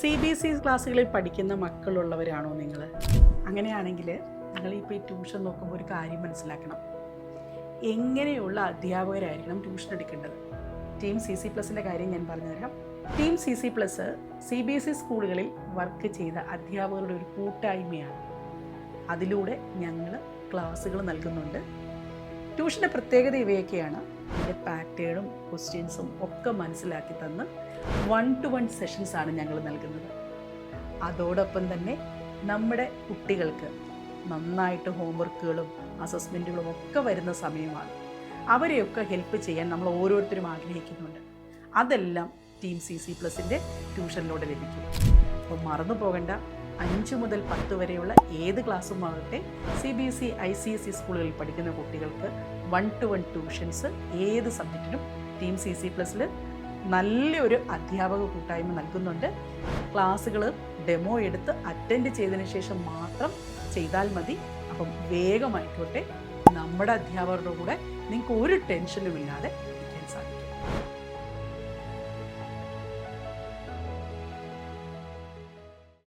C B S E ക്ലാസ്സുകളിൽ പഠിക്കുന്ന മക്കളുള്ളവരാണോ നിങ്ങൾ? അങ്ങനെയാണെങ്കിൽ നിങ്ങൾ ഇപ്പോൾ ഈ ട്യൂഷൻ നോക്കുമ്പോൾ ഒരു കാര്യം മനസ്സിലാക്കണം. എങ്ങനെയുള്ള അധ്യാപകരായിരിക്കണം ട്യൂഷൻ എടുക്കേണ്ടത്? ടീം സി സി പ്ലസിന്റെ കാര്യം ഞാൻ പറഞ്ഞുതരാം. Team C C plus C B S E സ്കൂളുകളിൽ വർക്ക് ചെയ്ത അധ്യാപകരുടെ ഒരു കൂട്ടായ്മയാണ്. അതിലൂടെ ഞങ്ങൾ ക്ലാസ്സുകൾ നൽകുന്നുണ്ട്. ട്യൂഷന്റെ പ്രത്യേകത ഇവയൊക്കെയാണ്. അതിന്റെ പാറ്റേണും ക്വസ്റ്റ്യൻസും ഒക്കെ മനസ്സിലാക്കി തന്ന് വൺ ടു വൺ സെഷൻസ് ആണ് ഞങ്ങൾ നൽകുന്നത്. അതോടൊപ്പം തന്നെ നമ്മുടെ കുട്ടികൾക്ക് നന്നായിട്ട് ഹോംവർക്കുകളും അസസ്മെന്റുകളും ഒക്കെ വരുന്ന സമയമാണ്. അവരെയൊക്കെ ഹെൽപ്പ് ചെയ്യാൻ നമ്മൾ ഓരോരുത്തരും ആഗ്രഹിക്കുന്നുണ്ട്. അതെല്ലാം ടീം സി സി പ്ലസിന്റെ ട്യൂഷനിലൂടെ ലഭിക്കും. അപ്പോൾ മറന്നു പോകേണ്ട. അഞ്ച് മുതൽ പത്ത് വരെയുള്ള ഏത് ക്ലാസ്സും ആകട്ടെ C B S E I C S E സ്കൂളുകളിൽ പഠിക്കുന്ന കുട്ടികൾക്ക് വൺ ടു വൺ ട്യൂഷൻസ് ഏത് സബ്ജക്റ്റിനും ടീം സി സി പ്ലസ്സിൽ നല്ലൊരു അധ്യാപക കൂട്ടായ്മ നൽകുന്നുണ്ട്. ക്ലാസ്സുകൾ ഡെമോ എടുത്ത് അറ്റൻഡ് ചെയ്തതിന് ശേഷം മാത്രം ചെയ്താൽ മതി. അപ്പം വേഗമായിക്കോട്ടെ. നമ്മുടെ അധ്യാപകരുടെ കൂടെ നിങ്ങൾക്ക് ഒരു ടെൻഷനും ഇല്ലാതെ ഇരിക്കാൻ സാധിക്കും.